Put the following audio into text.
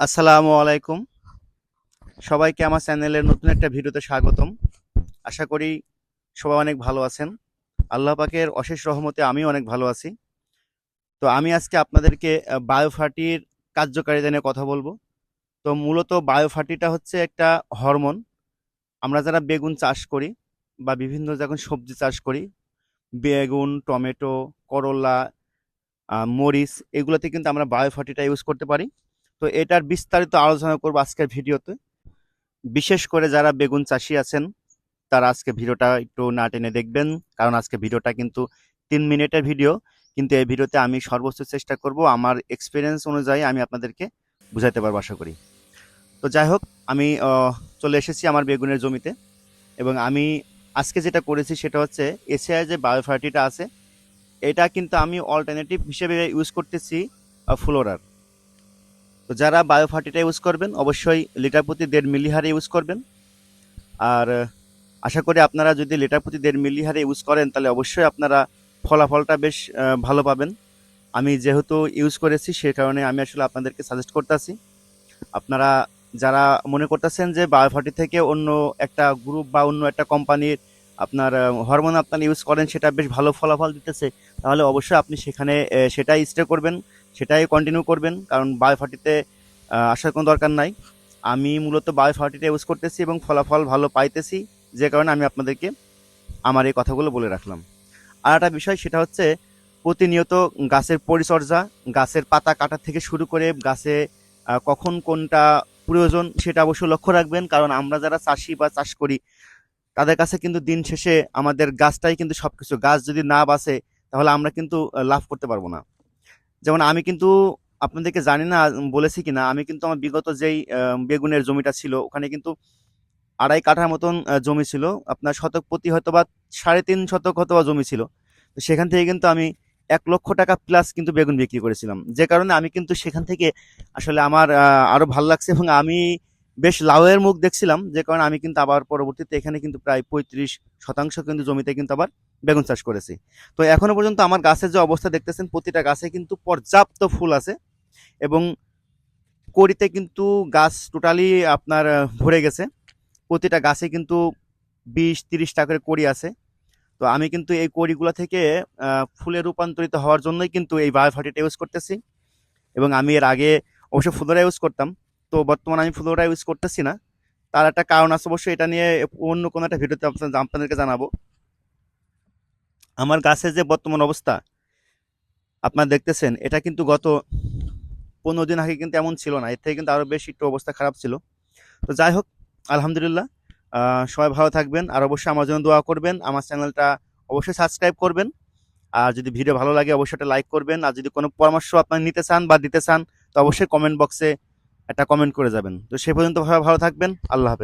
আসসালামু আলাইকুম। সবাইকে আমার চ্যানেলের নতুন একটা ভিডিওতে স্বাগতম। আশা করি সবাই অনেক ভালো আছেন। আল্লাহ পাকের অশেষ রহমতে আমিও অনেক ভালো আছি। তো আমি আজকে আপনাদেরকে আহ, বায়োফার্টির কার্যকারিতা নিয়ে কথা বলব। তো মূলত বায়োফার্টিটা হচ্ছে একটা হরমোন। আমরা যারা বেগুন চাষ করি বা বিভিন্ন যখন সবজি চাষ করি বেগুন টমেটো করলা মরিচ এগুলোতে কিন্তু আমরা বায়োফার্টিটা ইউজ করতে পারি। তো এটার বিস্তারিত আলোচনা করব আজকের ভিডিওতে। বিশেষ করে যারা বেগুন চাষি আছেন, তারা আজকে ভিডিওটা একটু না টেনে দেখবেন, কারণ আজকে ভিডিওটা কিন্তু তিন মিনিটের ভিডিও। কিন্তু এই ভিডিওতে আমি সর্বোচ্চ চেষ্টা করব আমার এক্সপিরিয়েন্স অনুযায়ী আমি আপনাদেরকে বুঝাইতে পারব আশা করি। তো যাই হোক, আমি চলে এসেছি আমার বেগুনের জমিতে। এবং আমি আজকে যেটা করেছি সেটা হচ্ছে এসিআই যে বায়োফার্টিটা আছে, এটা কিন্তু আমি অল্টারনেটিভ হিসেবে ইউজ করতেছি ফ্লোরার তো যারা বায়োফার্টিটা ইউজ করবেন, অবশ্যই লিটার প্রতি দেড় মিলি হারে ইউজ করবেন। আর আশা করি আপনারা যদি লিটার প্রতি দেড় মিলি হারে ইউজ করেন, তাহলে অবশ্যই আপনারা ফলাফলটা বেশ ভালো পাবেন। আমি যেহেতু ইউজ করেছি, সে কারণে আমি আসলে আপনাদেরকে সাজেস্ট করতেছি। আপনারা যারা মনে করতেছেন যে বায়োফার্টি থেকে অন্য একটা গ্রুপ বা অন্য একটা কোম্পানির আপনার হরমোন আপনারা ইউজ করেন, সেটা বেশ ভালো ফলাফল দিতেছে, তাহলে অবশ্যই আপনি সেখানে সেটাই স্টে করবেন। সেটাই কন্টিনিউ করবেন, কারণ বায়োফার্টিতে আসার কোনো দরকার নাই। আমি মূলত বায়োফার্টিটা ইউজ করতেছি এবং ফলাফল ভালো পাইতেছি, যে কারণে আমি আপনাদেরকে আমার এই কথাগুলো বলে রাখলাম। আর একটা বিষয়, সেটা হচ্ছে প্রতিনিয়ত গাছের পরিচর্যা, গাছের পাতা কাটা থেকে শুরু করে গাছে কখন কোনটা প্রয়োজন সেটা অবশ্যই লক্ষ্য রাখবেন, কারণ আমরা যারা চাষি বা চাষ করি, তাদের কাছে কিন্তু দিন শেষে আমাদের গাছটাই কিন্তু সব কিছু গাছ যদি না বাঁচে, তাহলে আমরা কিন্তু লাভ করতে পারব না। যেমন আমি কিন্তু আপনাদেরকে জানি না, বলেছি কিনা, আমি কিন্তু আমার বিগত যেই বেগুনের জমিটা ছিল, ওখানে কিন্তু আড়াই কাঠার মতন জমি ছিল। আপনার শতক প্রতি হয়তো বা সাড়ে তিন শতক হয়তো জমি ছিল। তো সেখান থেকে কিন্তু আমি এক লক্ষ টাকা প্লাস কিন্তু বেগুন বিক্রি করেছিলাম। যে কারণে আমি কিন্তু সেখান থেকে আসলে আমার আরও আরও ভালো লাগছে এবং আমি বেশ লাউয়ের মুখ দেখছিলাম। যে কারণে আমি কিন্তু আবার পরবর্তীতে এখানে কিন্তু প্রায় পঁয়ত্রিশ শতাংশ কিন্তু জমিতে কিন্তু আবার বেগুন চাষ করেছি। তো এখনও পর্যন্ত আমার গাছের যে অবস্থা দেখতেছেন, প্রতিটা গাছে কিন্তু পর্যাপ্ত ফুল আছে এবং কড়িতে কিন্তু গাছ টোটালি আপনার ভরে গেছে। প্রতিটা গাছে কিন্তু বিশ তিরিশটা করে কড়ি আছে। তো আমি কিন্তু এই কড়িগুলো থেকে ফুলে রূপান্তরিত হওয়ার জন্যই কিন্তু এই বায়োফার্টিটা ইউজ করতেছি এবং আমি এর আগে অবশ্য ফুলোরা ইউজ করতাম। তো বর্তমানে আমি ফুলোরা ইউজ করতেছি না। তার একটা কারণ আছে অবশ্যই, এটা নিয়ে অন্য কোনো একটা ভিডিওতে আপনাদেরকে জানাব। আমার গাছের যে বর্তমান অবস্থা, আপনারা দেখতেছেন, এটা কিন্তু গত পনেরো দিন আগে কিন্তু এমন ছিল না। এর থেকে কিন্তু আরও বেশি একটু অবস্থা খারাপ ছিল। তো যাই হোক, আলহামদুলিল্লাহ সবাই ভালো থাকবেন। আর অবশ্যই আমার জন্য দোয়া করবেন। আমার চ্যানেলটা অবশ্যই সাবস্ক্রাইব করবেন। আর যদি ভিডিও ভালো লাগে, অবশ্যই একটা লাইক করবেন। আর যদি কোনো পরামর্শ আপনার নিতে চান বা দিতে চান, তো অবশ্যই কমেন্ট বক্সে একটা কমেন্ট করে যাবেন। তো সে পর্যন্ত ভালো থাকবেন। আল্লাহ হাফেজ।